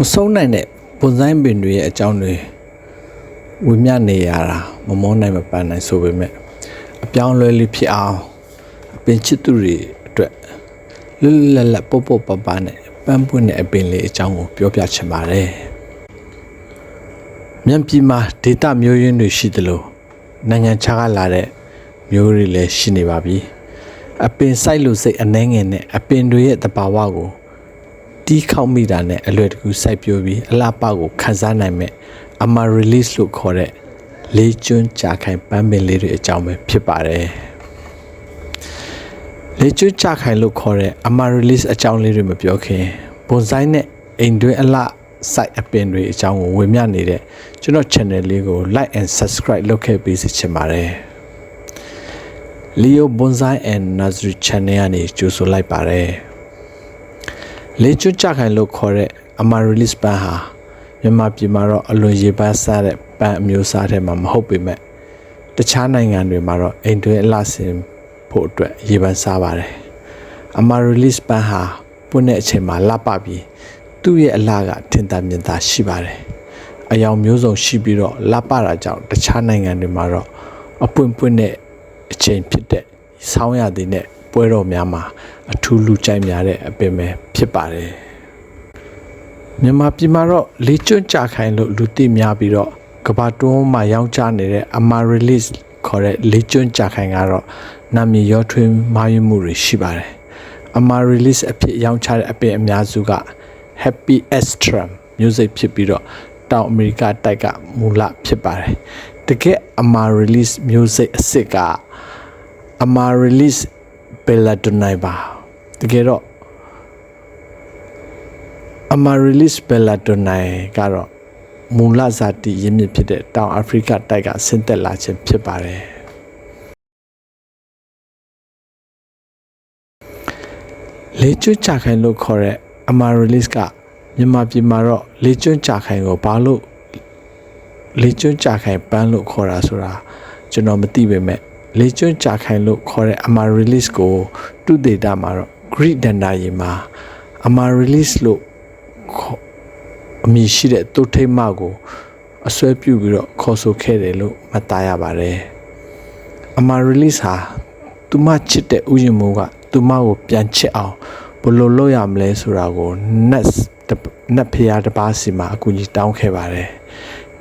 မဆုံးနိုင်တဲ့ပုံစံပင်တွေရဲ့အကြောင်းတွေဝိမြနေရတာမမောနိုင်မပန်းနိုင်ဆိုပေမဲ့အပြောင်းအလဲလေးဖြစ်အောင်အပင်ချစ်သူတွေအတွက်လွတ်လွတ်လပ်လပ်ပုတ်ပုတ်ပပနဲ့ပန်းပွင့်တဲ့အပင်လေးအကြောင်းကိုပြောပြချင်ပါတယ်မြန်ပြည်မှာဒေတာမျိုးရင်းတွေရှိသလိုနိုင်ငံခြားကလာတဲ့မျိုးတွေလည်းရှိနေပါပြီအပင်စိုက်လို့စိတ်အနှဲငယ်နဲ့အပင်တွေရဲ့တဘာဝကို တီးခေါက်မိတာနဲ့အလွယ်တကူစိုက်ပျိုးပြီးအလှပကိုခန်းစားနိုင်မဲ့အမာ release လို့ခေါ်တဲ့လေးကျွန်းကြာခိုင်ပန်းပင်လေးတွေအကြောင်းပဲဖြစ်ပါတယ်လေးကျွန်းကြာခိုင်လို့ခေါ်တဲ့အမာ release အကြောင်းလေးတွေမပြောခင်ဘွန်ဆိုင်နဲ့အိမ်တွင်းအလှစိုက်အပင်တွေအကြောင်းကိုဝေမျှနေတဲ့ကျွန်တော် channel လေးကို like and subscribe လုပ်ခဲ့ပေးစီချင်ပါတယ် Leo Bonsai and Nursery Channel ကနေကြိုဆိုလိုက်ပါတယ် လေကျွတ်ကြခိုင်လို့ခေါ်တဲ့အမာ release ပန်းဟာမြန်မာပြည်မှာတော့အလွန်ရေပန်းစားတဲ့ပန်းအမျိုးအစားထဲမှာမဟုတ်ပေမဲ့တခြားနိုင်ငံတွေမှာတော့အိမ်တွင်းအလှဆင်ဖို့အတွက်ရေပန်းစားပါတယ်အမာ release ပန်းဟာပွင့်တဲ့အချိန်မှာလှပပြီးသူ့ရဲ့အလှကထင်သာမြင်သာရှိပါတယ်အယောင်မျိုးစုံရှိပြီးတော့လှပတာကြောင့်တခြားနိုင်ငံတွေမှာတော့အပွင့်ပွင့်တဲ့အချိန်ဖြစ်တဲ့ဆောင်းရသည်နဲ့ ပွဲတော်များမှာအထူးလူကြိုက်များတဲ့အပင်ပဲဖြစ်ပါတယ်မြန်မာပြည်မှာတော့လေးကျွန်းကြခိုင်လို့လူသိများပြီးတော့ကဘာတွန်းမှာရောင်းချနေတဲ့အမာ release ခေါ်တဲ့လေးကျွန်းကြခိုင်ကတော့နာမည်ရောထွေးမာယူမှုတွေရှိပါတယ်အမာ release အဖြစ်ရောင်းချတဲ့အပင်အများစုက Happy Astrum music ဖြစ်ပြီးတော့တောင်အမေရိကတိုက်ကမူလဖြစ်ပါတယ်တကယ်အမာ release music အစ်စ်ကအမာ release ဘယ်လာဒနိုင်ပါတကယ်တော့အမာ release ဘယ်လာဒနိုင်ကတော့မူလဇာတိရင်းမြစ်ဖြစ်တဲ့တောင်အာဖရိကတိုက်ကဆင်းသက်လာခြင်းဖြစ်ပါတယ်လေကျွတ်ချခိုင်လို့ခေါ်တဲ့အမာ release ကမြန်မာပြည်မှာတော့လေကျွတ်ချခိုင်ကိုဘာလို့လေကျွတ်ချခိုင်ပန်းလို့ခေါ်တာဆိုတာကျွန်တော်မသိပေမဲ့ လေကျွန်းကြာခိုင်လို့ခေါ်တဲ့အမာ release ကိုတုဒေတာမှာတော့ Greek ဒန္တာရီမှာအမာ release လို့အမည်ရှိတဲ့တုထိတ်မကိုအစွဲပြုပြီးတော့ခေါ်ဆိုခဲ့တယ်လို့မှတ်သားရပါတယ်အမာ release ဟာသူမချစ်တဲ့ဥယျာဉ်မိုးကသူမကိုပြန်ချစ်အောင်ဘယ်လိုလုပ်ရမလဲဆိုတာကို net နတ်ဖျားတစ်ပါးစီမှာအကူကြီးတောင်းခဲ့ပါတယ်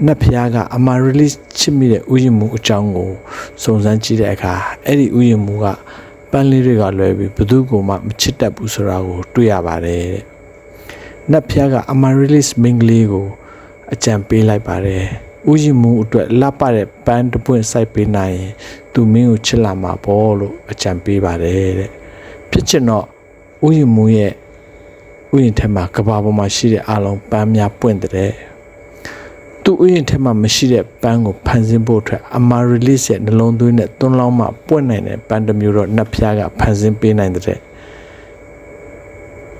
နတ်ဖျားကအမာ release ချစ်မိတဲ့ဥယျာဉ်မှုအကြောင်းကိုစုံစမ်းကြည့်တဲ့အခါအဲ့ဒီဥယျာဉ်မှုကပန်းလေးတွေကလွယ်ပြီးဘသူကမှမချစ်တတ်ဘူးဆိုတာကိုတွေ့ရပါတယ်တဲ့နတ်ဖျားကအမာ release မင်းကလေးကိုအကြံပေးလိုက်ပါတယ်ဥယျာဉ်မှုအတွက်လှပတဲ့ပန်းတစ်ပွင့်စိုက်ပေးနိုင်ရင်သူမင်းကိုချစ်လာမှာပေါ့လို့အကြံပေးပါတယ်တဲ့ဖြစ်ချင်တော့ဥယျာဉ်မှုရဲ့ ဥယျာဉ်ထဲမှာကဘာပေါ်မှာရှိတဲ့အားလုံးပန်းများပွင့်တဲ့သူ့ဥယျာဉ်ထဲမှာမရှိတဲ့ပန်းကိုဖန်ဆင်းဖို့အတွက်အမာ release ရဲ့နှလုံးသွင်းတဲ့သွန်းလောင်းမှပွင့်နိုင်တဲ့ပန်းတစ်မျိုးတော့နှက်ဖျားကဖန်ဆင်းပေးနိုင်တဲ့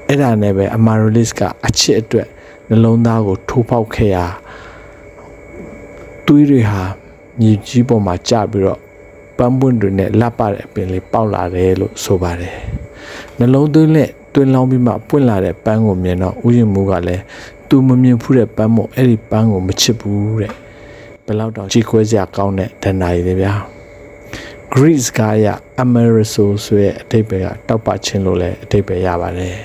အဲ့ဒါနဲ့ပဲအမာ release ကအချစ်အတွက်နှလုံးသားကိုထိုးပေါက်ခဲ့ရာသွေးတွေဟာမြေကြီးပေါ်မှာကျပြီးတော့ပန်းပွင့်တွေနဲ့လက်ပတဲ့အပင်လေးပေါက်လာတယ်လို့ဆိုပါတယ်နှလုံးသွင်းလက် တွင်းလောင်းပြီးမှပွင့်လာတဲ့ပန်းကိုမြင်တော့ဥယျာဉ်မူကလည်းသူမမြင်ဖူးတဲ့ပန်းမို့အဲ့ဒီပန်းကိုမချစ်ဘူးတဲ့ဘယ်လောက်တော့ကြီးခွဲစရာကောင်းတဲ့ဒဏ္ဍာရီတွေဗျာ Greece ကရ Ameriso ဆိုရဲ့အတိတ်ပဲကတောက်ပချင်းလို့လည်းအတိတ်ပဲရပါတယ်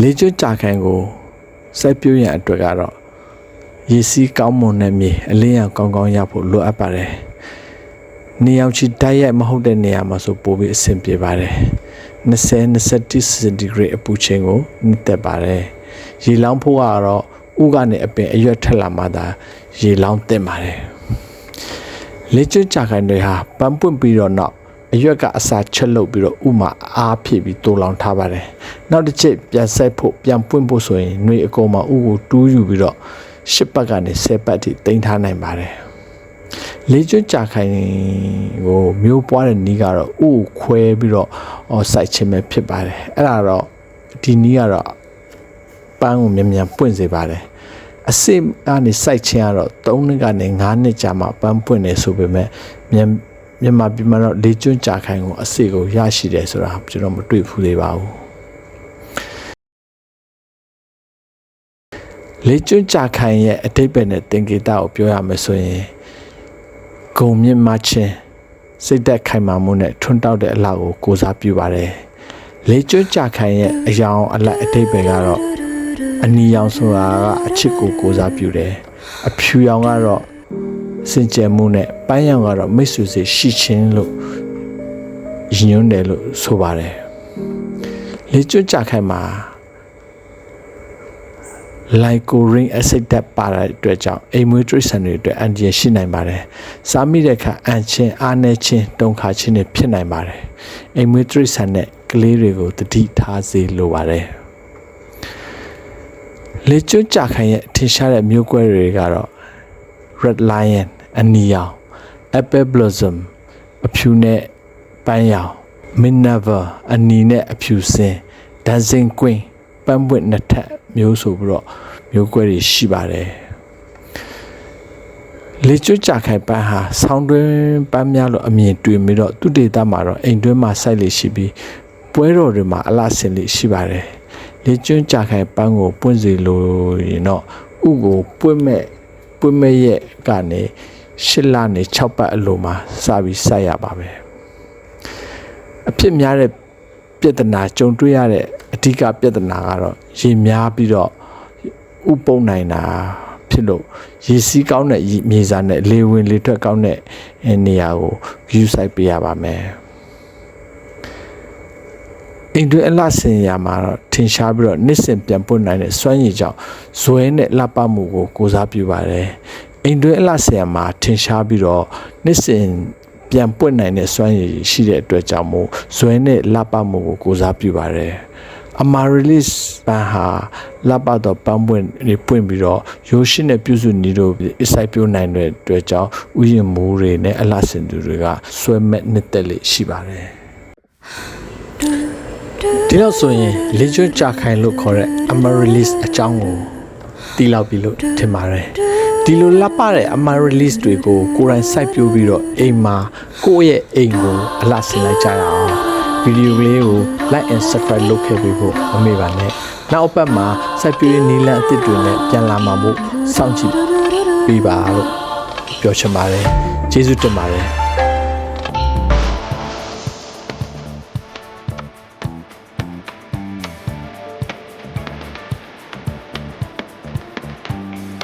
လေကျွတ်ကြာခိုင်ကိုစိုက်ပြရန်အတွက်ကတော့ ရေစီးကောင်းမွန်တဲ့မြေအလင်းရောင်ကောင်းကောင်းရဖို့လိုအပ်ပါတယ်။နေအောင်ချီတိုက်ရိုက်မဟုတ်တဲ့နေရာမှာဆိုပိုပြီးအဆင်ပြေပါတယ်။20 21စင်တီဂရိတ်အပူချိန်ကိုနှစ်သက်ပါတယ်။ရေလောင်းဖို့ကတော့ဥကနေအပင်အရွက်ထက်လာမှသာရေလောင်းတင်ပါတယ်။လေကျွတ်ကြခိုင်တွေဟာပန်းပွင့်ပြီးတော့နောက်အရွက်ကအစာချက်လုပ်ပြီးတော့ဥမာအားဖြည့်ပြီးတိုးလောင်ထားပါတယ်။နောက်တစ်ချက်ပြန်ဆက်ဖို့ပြန်ပွင့်ဖို့ဆိုရင်ຫນွေအကုန်မှာဥကိုတူးယူပြီးတော့ ရှစ်ပတ်ကနေဆယ်ပတ်ထိတင်ထားနိုင်ပါတယ်လေးကျွန်းကြာခိုင်ကိုမျိုးပွားတဲ့နီးကတော့ဥခွဲပြီးတော့စိုက်ခြင်းပဲဖြစ်ပါတယ်အဲ့ဒါတော့ဒီနီးကတော့ပန်းကိုမြန်မြန်ပွင့်စေပါတယ်အစစ်ကနေစိုက်ခြင်းကတော့3နှစ်ကနေ5နှစ်ကြာမှပန်းပွင့်နေဆိုပေမဲ့မြန်မြန်မာပြည်မှာတော့လေကျွန်းကြာခိုင်ကိုအစစ်ကိုရရှိတယ်ဆိုတာကျွန်တော်မတွေ့ဘူးသေးပါဘူး လေကျွန်းကြာခိုင်ရဲ့အတိတ်ပဲနဲ့သင်္ကေတကိုပြောရမယ်ဆိုရင်ဂုံမြင့်မချင်းစိတ်သက်ခိုင်မာမှုနဲ့ထွန်းတောက်တဲ့အလောက်ကိုကိုစားပြုပါတယ်လေကျွန်းကြာခိုင်ရဲ့အယောင်အလိုက်အတိတ်ပဲကတော့အနီရောင်ဆိုတာကအချစ်ကိုကိုစားပြုတယ်အဖြူရောင်ကတော့စင်ကြယ်မှုနဲ့ပန်းရောင်ကတော့မိတ်ဆွေစီရှိချင်းလို့ရည်ညွှန်းတယ်လို့ဆိုပါတယ်လေကျွတ်ကြခိုင်မှာ လိုက်ကိုရင်းအဆိပ်ဓာတ်ပါတဲ့အတွက်ကြောင့်အိမ်မွေးတရိษံတွေအတွက်အန်ဒီရရှိနိုင်ပါတယ်။စားမိတဲ့အခါအန်ချင်းအားနေချင်းတုံခါချင်းတွေဖြစ်နိုင်ပါတယ်။အိမ်မွေးတရိษံနဲ့ကလေးတွေကိုတတိထားစေလိုပါတယ်။လေကျွတ်ကြခိုင်ရဲ့ထင်ရှားတဲ့မျိုးကွဲတွေကတော့ red lion အနီရောင် apple blossom အဖြူနဲ့ပန်းရောင် minerva အနီနဲ့အဖြူစင် dancing queen ပန်းပွင့်နှစ်ထပ် မျိုးဆိုပြီးတော့မျိုးကွဲတွေရှိပါတယ်လေကျွတ်ကြခိုင်ပန်းဟာဆောင်းတွင်းပန်းများလို့အမြင်တွေ့ပြီးတော့သူတေတာမှာတော့အိမ်တွင်းမှာစိုက်လေရှိပြီးပွဲတော်တွေမှာအလားဆင်လေရှိပါတယ်လေကျွတ်ကြခိုင်ပန်းကိုပွင့်စီလို့ရင်တော့ဥကိုပွင့်မဲ့ပွင့်မဲ့ရဲ့ကနေရှစ်လနေ6ပတ်အလိုမှာစပြီးစိုက်ရပါပဲအဖြစ်များတဲ့ပြဿနာကြုံတွေ့ရတဲ့ အဓိကပြဿနာကတော့ရေများပြီးတော့ဥပုံနိုင်တာဖြစ်လို့ရေစီးကောင်းတဲ့ရေမြေစာနဲ့လေဝင်လေထွက်ကောင်းတဲ့နေရာကိုယူဆိုင်ပေးရပါမယ်အိမ်တွင်းအလှဆင်ရမှာတော့ထင်ရှားပြီးတော့နှစ်စင်ပြန်ပွင့်နိုင်တဲ့စွမ်းရည်ကြောင့်ဇွဲနဲ့လှပမှုကိုကိုစားပြုပါတယ်အိမ်တွင်းအလှဆင်ရမှာထင်ရှားပြီးတော့နှစ်စင်ပြန်ပွင့်နိုင်တဲ့စွမ်းရည်ရှိတဲ့အတွက်ကြောင့်မို့ဇွဲနဲ့လှပမှုကိုကိုစားပြုပါတယ် အမာရီလစ်ပန်ဟာလပ်ပတ်တော့ပန်းပွင့်တွေပွင့်ပြီးတော့ရိုးရှင်းတဲ့ပြုစုနေတို့အစိုက်ပြိုးနိုင်တဲ့အတွက်ကြောင့်ဥယျာဉ်မိုးတွေနဲ့အလှဆင်သူတွေကဆွဲမဲ့နှစ်သက်လေးရှိပါတယ်ဒီတော့ဆိုရင်လေကျွတ်ကြခိုင်လို့ခေါ်တဲ့ amaryllis အကြောင်းကိုတီးလောက်ပြီလို့ထင်ပါတယ်ဒီလိုလပ်ပတဲ့ amaryllis တွေကိုကိုယ်တိုင်စိုက်ပျိုးပြီးတော့အိမ်မှာကိုယ့်ရဲ့အိမ်ကိုအလှဆင်လိုက်ကြရအောင်ဗီ ဒီယိုကလေးကို like and subscribe လုပ်ခဲ့ပြီးဖို့မမေ့ပါနဲ့နောက်အပတ်မှာစိုက်ပျိုးရေးနည်းလမ်းအသစ်တွေနဲ့ပြန်လာမှာမို့စောင့်ကြည့်ပေးပါလို့ပြောချင်ပါတယ်ကျေးဇူးတင်ပါတယ်